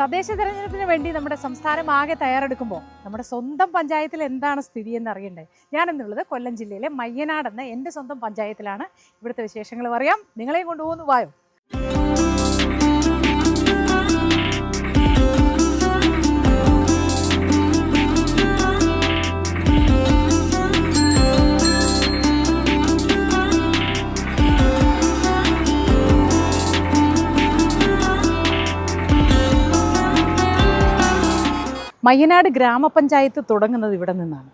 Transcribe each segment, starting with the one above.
തദ്ദേശ തെരഞ്ഞെടുപ്പിന് വേണ്ടി നമ്മുടെ സംസ്ഥാനം ആകെ തയ്യാറെടുക്കുമ്പോൾ നമ്മുടെ സ്വന്തം പഞ്ചായത്തിൽ എന്താണ് സ്ഥിതി എന്ന് അറിയണ്ടേ? ഞാൻ എന്നുള്ളത് കൊല്ലം ജില്ലയിലെ മയ്യനാട് എന്ന എന്റെ സ്വന്തം പഞ്ചായത്തിലാണ്. ഇവിടുത്തെ വിശേഷങ്ങൾ പറയാം. നിങ്ങളെയും കൊണ്ടുപോകുന്നു വായോ? മയ്യനാട് ഗ്രാമപഞ്ചായത്ത് തുടങ്ങുന്നത് ഇവിടെ നിന്നാണ്.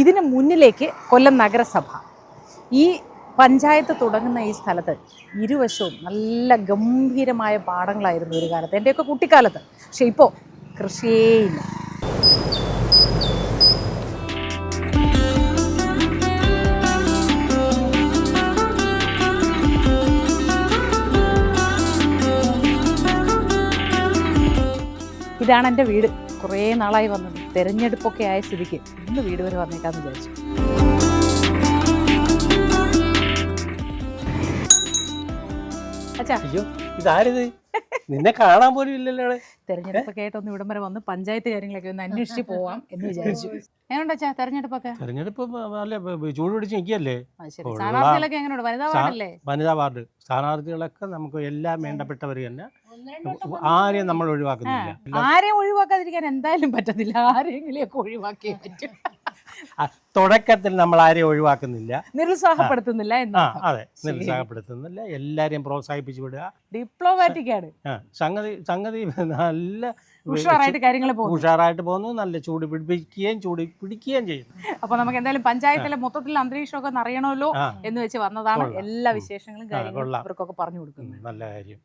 ഇതിന് മുന്നിലേക്ക് കൊല്ലം നഗരസഭ. ഈ പഞ്ചായത്ത് തുടങ്ങുന്ന ഈ സ്ഥലത്ത് ഇരുവശവും നല്ല ഗംഭീരമായ പാടങ്ങളായിരുന്നു ഒരു കാലത്ത്. എന്റെയൊക്കെ കുട്ടിക്കാലത്ത്. പക്ഷേ ഇപ്പോൾ കൃഷിയേ ഇതാണ് എന്റെ വീട്. കുറേ നാളായി വന്നത്. തിരഞ്ഞെടുപ്പൊക്കെ ആയ സ്ഥിതിക്ക് ഇന്ന് വീട് വരെ വന്നേക്കാന്ന് വിചാരിച്ചു. അച്ഛാ അയ്യോ. ഇതാരിത്? നിന്നെ കാണാൻ പോലും ഇല്ലല്ലോ. തെരഞ്ഞെടുപ്പൊക്കെ ആയിട്ടൊന്ന് ഇവിടം വരെ വന്ന് പഞ്ചായത്ത് കാര്യങ്ങളൊക്കെ ഒന്ന് അന്വേഷിച്ച് പോവാം എന്ന് വിചാരിച്ചു. എങ്ങനെയുണ്ടാ തെരഞ്ഞെടുപ്പൊക്കെ? തെരഞ്ഞെടുപ്പ് നല്ല ബ- ചൂട് പിടിച്ച് നിൽക്കുകയല്ലേ? അത് സ്ഥാനാർത്ഥികളൊക്കെ എങ്ങനെയുണ്ട്? വനിതാ വാർഡല്ലേ? വനിതാ വാർഡ്. സ്ഥാനാർത്ഥികളൊക്കെ നമുക്ക് എല്ലാം വേണ്ടപ്പെട്ടവർ തന്നെ. ആരെയും നമ്മൾ ഒഴിവാക്കുന്നില്ല. ആരെയും ഒഴിവാക്കാതിരിക്കാൻ എന്തായാലും പറ്റത്തില്ല. ആരെങ്കിലും ഒക്കെ ഒഴിവാക്കിയേ പറ്റും. തുടക്കത്തിൽ നമ്മൾ ആരെയും ഒഴിവാക്കുന്നില്ല. നിരുത്സാഹപ്പെടുത്തുന്നില്ല ആ അതെ നിരുത്സാഹപ്പെടുത്തുന്നില്ല. എല്ലാരെയും പ്രോത്സാഹിപ്പിച്ചു വിടുക. ഡിപ്ലോമാറ്റിക് ആണ്. സംഗതി സംഗതി നല്ല ഉഷാറായിട്ട് കാര്യങ്ങൾ പോകും ഉഷാറായിട്ട് പോകുന്നു നല്ല ചൂട് പിടിപ്പിക്കുകയും ചൂട് പിടിക്കുകയും ചെയ്യുന്നു. അപ്പൊ നമുക്ക് എന്തായാലും പഞ്ചായത്തിലെ മൊത്തത്തിൽ അന്തരീക്ഷമൊക്കെ അറിയണമല്ലോ എന്ന് വെച്ച് വന്നതാണ് എല്ലാ വിശേഷങ്ങളും കാര്യങ്ങളും കൊള്ളാം. അവർക്കൊക്കെ പറഞ്ഞു കൊടുക്കുന്നത്. നല്ല കാര്യം.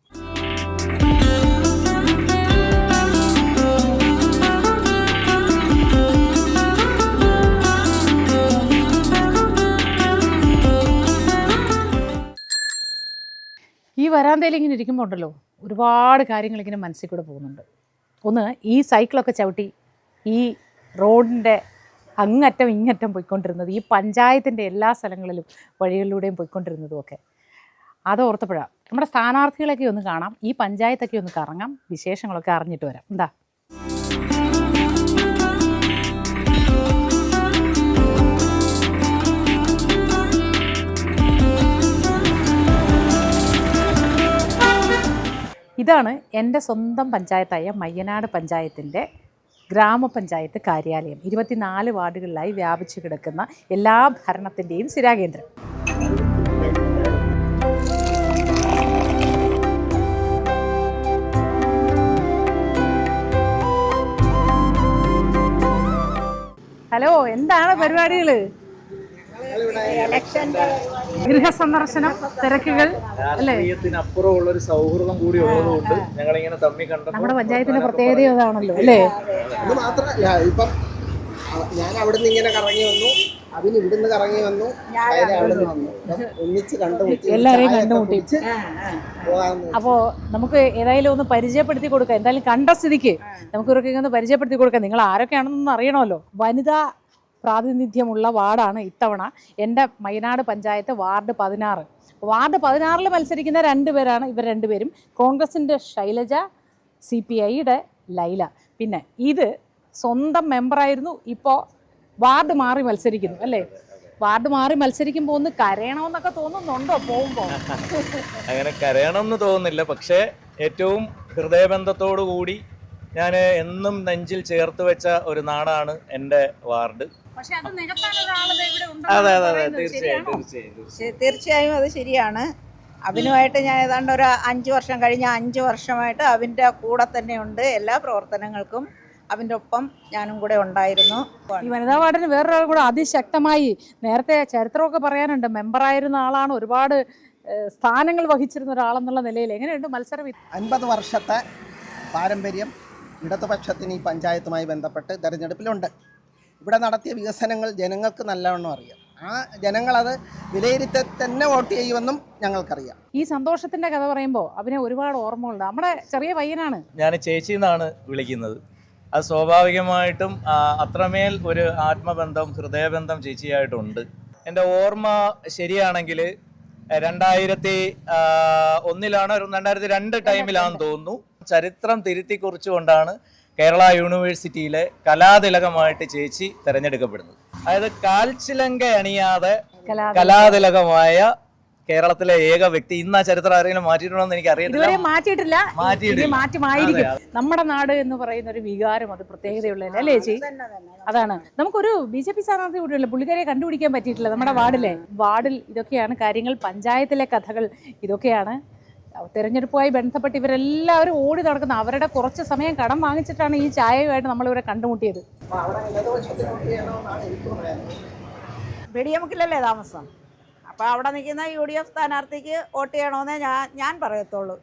ഈ വരാന്തയിൽ ഇങ്ങനെ ഇരിക്കുമ്പോൾ ഉണ്ടല്ലോ ഒരുപാട് കാര്യങ്ങൾ ഇങ്ങനെ മനസ്സിൽ കൂടെ പോകുന്നുണ്ട്. ഒന്ന് ഈ സൈക്കിളൊക്കെ ചവിട്ടി ഈ റോഡിന്റെ അങ്ങറ്റം ഇങ്ങറ്റം പോയിക്കൊണ്ടിരുന്നത് ഈ പഞ്ചായത്തിന്റെ എല്ലാ സ്ഥലങ്ങളിലും വഴികളിലൂടെയും പോയിക്കൊണ്ടിരുന്നതും ഒക്കെ. അത് ഓർത്തപ്പോഴാണ് നമ്മുടെ സ്ഥാനാർത്ഥികളൊക്കെ ഒന്ന് കാണാം ഈ പഞ്ചായത്തൊക്കെ ഒന്ന് കറങ്ങാം വിശേഷങ്ങളൊക്കെ അറിഞ്ഞിട്ട് വരാം. എന്താ? ഇതാണ് എന്റെ സ്വന്തം പഞ്ചായത്തായ മയ്യനാട് പഞ്ചായത്തിന്റെ ഗ്രാമപഞ്ചായത്ത് കാര്യാലയം. ഇരുപത്തിനാല് വാർഡുകളിലായി വ്യാപിച്ചു കിടക്കുന്ന എല്ലാ ഭരണത്തിന്റെയും സ്ഥിരാകേന്ദ്രം. ഹലോ എന്താണ് പരിപാടികൾ ഗൃഹസന്ദർശനം തിരക്കുകൾ അല്ലേ? രാഷ്ട്രീയത്തിനപ്പുറമുള്ള ഒരു സൗഹൃദം കൂടി ഉള്ളതുകൊണ്ട് ഞങ്ങളിങ്ങനെ തമ്മി കണ്ടപ്പോൾ നമ്മുടെ പഞ്ചായത്തിന്റെ പ്രത്യേകത അതാണല്ലോ അല്ലേ? അത്. മാത്രമല്ല ഇപ്പം ഞാൻ അവിടുന്ന് ഇങ്ങനെ കറങ്ങി വന്നു അതിന് ഇവിടുന്ന് കറങ്ങി വന്നു അവിടുന്ന് വന്നു. അപ്പം ഒന്നിച്ച് കണ്ടുമുട്ടി എല്ലാവരെയും കണ്ടുമുട്ടി. അപ്പോ നമുക്ക് ഏതായാലും ഒന്ന് പരിചയപ്പെടുത്തി കൊടുക്കാം. എന്തായാലും കണ്ട സ്ഥിതിക്ക് നമുക്ക് ഇവർക്ക് ഒന്ന് പരിചയപ്പെടുത്തി കൊടുക്കാം. നിങ്ങൾ ആരൊക്കെയാണെന്നൊന്നും അറിയണമല്ലോ. വനിതാ പ്രാതിനിധ്യമുള്ള വാർഡാണ് ഇത്തവണ എന്റെ മൈനാട് പഞ്ചായത്ത് വാർഡ് പതിനാറ്. വാർഡ് പതിനാറിൽ മത്സരിക്കുന്ന രണ്ട് പേരാണ് ഇവർ രണ്ടുപേരും കോൺഗ്രസിന്റെ ശൈലജ സി പി ഐയുടെ ലൈല. പിന്നെ ഇത് സ്വന്തം മെമ്പറായിരുന്നു ഇപ്പോൾ വാർഡ് മാറി മത്സരിക്കുന്നു അല്ലേ? വാർഡ് മാറി മത്സരിക്കുമ്പോൾ ഒന്ന് കരയണമെന്നൊക്കെ തോന്നുന്നുണ്ടോ പോകുമ്പോൾ? അങ്ങനെ കരയണമെന്ന് തോന്നുന്നില്ല. പക്ഷേ ഏറ്റവും ഹൃദയബന്ധത്തോടു കൂടി ഞാൻ എന്നും നെഞ്ചിൽ ചേർത്ത് വെച്ച ഒരു നാടാണ് എന്റെ വാർഡ്. അത് അതെ അതെ? തീർച്ചയായും തീർച്ചയായും. അത് ശരിയാണ്. അഭിനുമായിട്ട് ഞാൻ ഏതാണ്ട് ഒരു അഞ്ച് വർഷം കഴിഞ്ഞ അഞ്ച് വർഷമായിട്ട് അവന്റെ കൂടെ തന്നെയുണ്ട് എല്ലാ പ്രവർത്തനങ്ങൾക്കും. അവന്റെ ഒപ്പം ഞാനും കൂടെ ഉണ്ടായിരുന്നു. ഈ വനിതാ വാർഡിന് വേറൊരാൾ കൂടെ അതിശക്തമായി നേരത്തെ ചരിത്രമൊക്കെ പറയാനുണ്ട്. മെമ്പറായിരുന്ന ആളാണ് ഒരുപാട് സ്ഥാനങ്ങൾ വഹിച്ചിരുന്ന ഒരാളെന്നുള്ള നിലയിൽ. എങ്ങനെയുണ്ട് മത്സരം? അൻപത് വർഷത്തെ പാരമ്പര്യം ഇടതുപക്ഷത്തിന് ഈ പഞ്ചായത്തുമായി ബന്ധപ്പെട്ട് തെരഞ്ഞെടുപ്പിലുണ്ട്. ഇവിടെ നടത്തിയ വികസനങ്ങൾ ജനങ്ങൾക്ക് നല്ലവണ്ണം അറിയാം. ആ ജനങ്ങളത് വിലയിരുത്തി തന്നെ വോട്ട് ചെയ്യുമെന്നും ഞങ്ങൾക്കറിയാം. ഈ സന്തോഷത്തിന്റെ കഥ പറയുമ്പോൾ അവനെ ഒരുപാട് ഓർമ്മകളുണ്ട്. നമ്മുടെ ചെറിയ പയ്യനാണ്. ഞാൻ ചേച്ചി എന്നാണ് വിളിക്കുന്നത്. അത് സ്വാഭാവികമായിട്ടും അത്രമേൽ ഒരു ആത്മബന്ധം ഹൃദയബന്ധം ചേച്ചിയായിട്ടുണ്ട്. എന്റെ ഓർമ്മ ശരിയാണെങ്കിൽ രണ്ടായിരത്തി ഒന്നിലാണ് രണ്ടായിരത്തി രണ്ട് ടൈമിലാണെന്ന് തോന്നുന്നു. ചരിത്രം തിരുത്തി കുറിച്ചുകൊണ്ടാണ് കേരള യൂണിവേഴ്സിറ്റിയിലെ കലാതിലകമായിട്ട് ചേച്ചി തെരഞ്ഞെടുക്കപ്പെടുന്നത്. അതായത് കാൽച്ചിലങ്ക അണിയാതെ കലാതിലകമായ കേരളത്തിലെ ഏക വ്യക്തി ഇന്ന് ആ ചരിത്രം ആരെങ്കിലും മാറ്റിയിട്ടുണ്ടോ എന്ന് എനിക്ക് അറിയാം മാറ്റിയിട്ടില്ല മാറ്റിയിട്ടില്ല. ഇനി മാറ്റമായിരിക്കും. നമ്മുടെ നാട് എന്ന് പറയുന്ന ഒരു വികാരം അത് പ്രത്യേകതയുള്ളതല്ലേ അല്ലേ ചേച്ചി? അതാണ്. നമുക്കൊരു ബി ജെ പി സ്ഥാനാർത്ഥി കൂടിയുള്ള പുള്ളിക്കാരെ കണ്ടുപിടിക്കാൻ പറ്റിയിട്ടില്ല നമ്മുടെ വാർഡിലെ. വാർഡിൽ ഇതൊക്കെയാണ് കാര്യങ്ങൾ പഞ്ചായത്തിലെ കഥകൾ ഇതൊക്കെയാണ്. തെരഞ്ഞെടുപ്പുമായി ബന്ധപ്പെട്ട് ഇവരെല്ലാവരും ഓടി നടക്കുന്ന അവരുടെ കുറച്ച് സമയം കടം വാങ്ങിച്ചിട്ടാണ് ഈ ചായയുമായിട്ട് നമ്മളിവിടെ കണ്ടുമുട്ടിയത്. വെടിയമുക്കിലല്ലേ താമസം? അപ്പോൾ അവിടെ നിൽക്കുന്ന യു ഡി എഫ് സ്ഥാനാർത്ഥിക്ക് വോട്ട് ചെയ്യണമെന്നേ ഞാൻ ഞാൻ പറയത്തുള്ളൂ.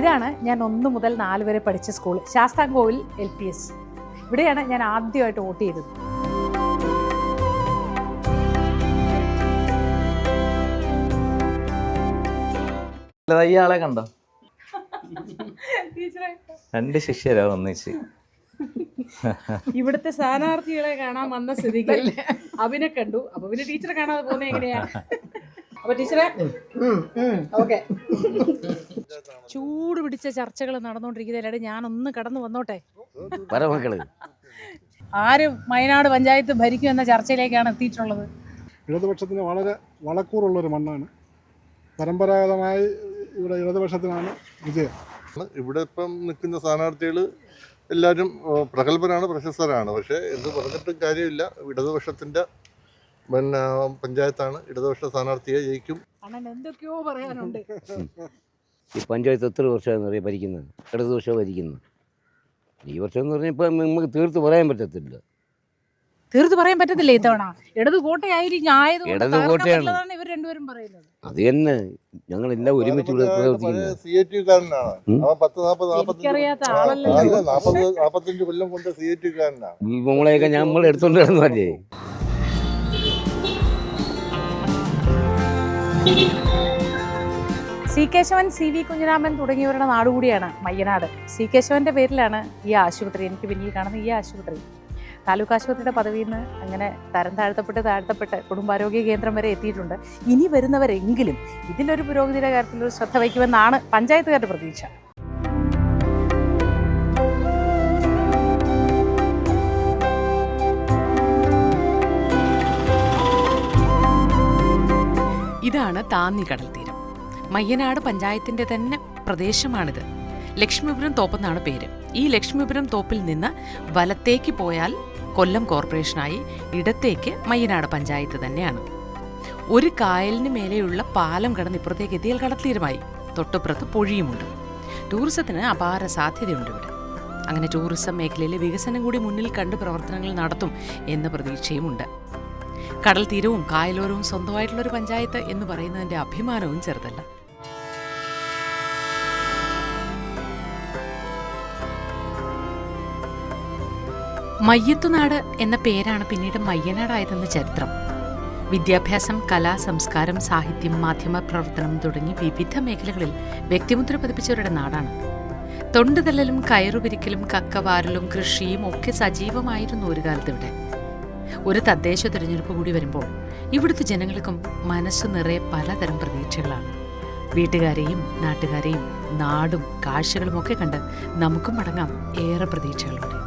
ഇതാണ് ഞാൻ ഒന്ന് മുതൽ നാല് വരെ പഠിച്ച school Sasthamkovil L P S. ഇവിടെയാണ് ഞാൻ ആദ്യമായിട്ട് വോട്ട് ചെയ്തത്. ഇയാളെ കണ്ടോ? രണ്ട് ശിഷ്യരാ ഒന്നിച്ച്. ഇവിടുത്തെ സ്ഥാനാർത്ഥികളെ കാണാൻ വന്ന സ്ഥിതിക്ക് അവനെ കണ്ടു. അപ്പൊ പിന്നെ ടീച്ചറെ കാണാതെ പോകുന്നത് എങ്ങനെയാ? അപ്പൊ ടീച്ചറെ? ഓക്കെ. ചൂട് പിടിച്ച ചർച്ചകൾ നടന്നുകൊണ്ടിരിക്കുന്നതിനിടെ ഞാൻ ഒന്ന് കടന്നു വന്നോട്ടെ? ആരും ആര് വയനാട് പഞ്ചായത്ത് ഭരിക്കും എന്ന ചർച്ചയിലേക്കാണ് എത്തിയിട്ടുള്ളത്. ഇടതുപക്ഷത്തിന് വളരെ വളക്കൂറുള്ളൊരു മണ്ണാണ്. പരമ്പരാഗതമായി ഇവിടെ ഇടതുപക്ഷത്തിനാണ് വിജയം. ഇവിടെ ഇപ്പം നിൽക്കുന്ന സ്ഥാനാർത്ഥികൾ എല്ലാവരും പ്രഗത്ഭരാണ് പ്രശസ്തരാണ്. പക്ഷേ എന്ത് പറഞ്ഞിട്ടും കാര്യമില്ല. ഇടതുപക്ഷത്തിന്റെ പിന്നെ പഞ്ചായത്താണ്. ഇടതുപക്ഷ സ്ഥാനാർത്ഥിയെ ജയിക്കും. എന്തൊക്കെയോ പറയാനുണ്ട്. ഈ പഞ്ചായത്ത് എത്ര വർഷമാണെന്ന് അറിയാം ഭരിക്കുന്നത്? ഇടതുപക്ഷം ഭരിക്കുന്നത് ഈ വർഷം എന്ന് പറഞ്ഞാൽ ഇപ്പം നമുക്ക് തീർത്ത് പറയാൻ പറ്റത്തില്ല. തീർത്ത് പറയാൻ പറ്റത്തില്ല ഇത്തവണ? ഇടത് കോട്ടയായിരിക്കും ആയതുകൊണ്ട് ഇടത് തകർക്കാൻ കോട്ടയാണ്. പറ്റില്ലെന്നാണ് ഇവർ രണ്ടുപേരും പറയുന്നത്. അത് തന്നെ. ഞങ്ങൾ എല്ലാം ഒരുമിച്ച് ഇവിടെ പ്രവർത്തിക്കുന്നത് സി എ ടി കാരനാണ്. ഉം. അവൻ പത്ത് നാൽപ്പത് നാൽപ്പത്തഞ്ച് എനിക്കറിയാത്ത ആളല്ലല്ലോ. നാൽപ്പത് നാൽപ്പത്തഞ്ച് കൊല്ലം കൊണ്ട് സി എ ടി കാരനാണ്. ഈ മോളെയൊക്കെ നമ്മൾ എടുത്തോണ്ട് കിടന്നല്ലേ C Kesavan C V Kunhiraman തുടങ്ങിയവരുടെ നാടുകൂടിയാണ് മയ്യനാട്. സി കേശവന്റെ പേരിലാണ് ഈ ആശുപത്രി. എനിക്ക് പിന്നിൽ കാണുന്ന ഈ ആശുപത്രി. താലൂക്ക് ആശുപത്രിയുടെ പദവിയിൽ നിന്ന് അങ്ങനെ തരം താഴ്ത്തപ്പെട്ട് താഴ്ത്തപ്പെട്ട് കുടുംബാരോഗ്യ കേന്ദ്രം വരെ എത്തിയിട്ടുണ്ട്. ഇനി വരുന്നവരെങ്കിലും ഇതിലൊരു പുരോഗതിയുടെ കാര്യത്തിൽ ഒരു ശ്രദ്ധ വയ്ക്കുമെന്നാണ് പഞ്ചായത്തുകാരുടെ പ്രതീക്ഷ. ഇതാണ് താന്നി കടൽ തീരം. മയ്യനാട് പഞ്ചായത്തിന്റെ തന്നെ പ്രദേശമാണിത്. ലക്ഷ്മിപുരം തോപ്പെന്നാണ് പേര്. ഈ ലക്ഷ്മിപുരം തോപ്പിൽ നിന്ന് വലത്തേക്ക് പോയാൽ കൊല്ലം കോർപ്പറേഷനായി ഇടത്തേക്ക് മയ്യനാട് പഞ്ചായത്ത് തന്നെയാണ്. ഒരു കായലിന് മേലെയുള്ള പാലം കടന്ന് ഇപ്പുറത്തേക്ക് എത്തിയാൽ കടത്തീരുമായി തൊട്ടുപുറത്ത് പൊഴിയുമുണ്ട്. ടൂറിസത്തിന് അപാര സാധ്യതയുണ്ട് ഇവിടെ. അങ്ങനെ ടൂറിസം മേഖലയിലെ വികസനം കൂടി മുന്നിൽ കണ്ട് പ്രവർത്തനങ്ങൾ നടത്തും എന്ന പ്രതീക്ഷയുമുണ്ട്. കടൽ തീരവും കായലോരവും സ്വന്തമായിട്ടുള്ളൊരു പഞ്ചായത്ത് എന്ന് പറയുന്നതിന്റെ അഭിമാനവും ചെറുതല്ല. മയ്യത്തുനാട് എന്ന പേരാണ് പിന്നീട് മയ്യനാടായതെന്ന് ചരിത്രം. വിദ്യാഭ്യാസം കല സംസ്കാരം സാഹിത്യം മാധ്യമ പ്രവർത്തനം തുടങ്ങി വിവിധ മേഖലകളിൽ വ്യക്തിമുദ്ര പതിപ്പിച്ചവരുടെ നാടാണ്. തൊണ്ടുതല്ലലും കയറുപിരിക്കലും കക്കവാരലും കൃഷിയും ഒക്കെ സജീവമായിരുന്നു ഒരു കാലത്ത് ഇവിടെ ഒരു തദ്ദേശ തിരഞ്ഞെടുപ്പ് കൂടി വരുമ്പോൾ ഇവിടുത്തെ ജനങ്ങൾക്കും മനസ്സ് നിറയെ പലതരം പ്രതീക്ഷകളാണ്. വീട്ടുകാരെയും നാട്ടുകാരെയും നാടും കാഴ്ചകളും ഒക്കെ കണ്ട് നമുക്കും മടങ്ങാം ഏറെ പ്രതീക്ഷകളോടെ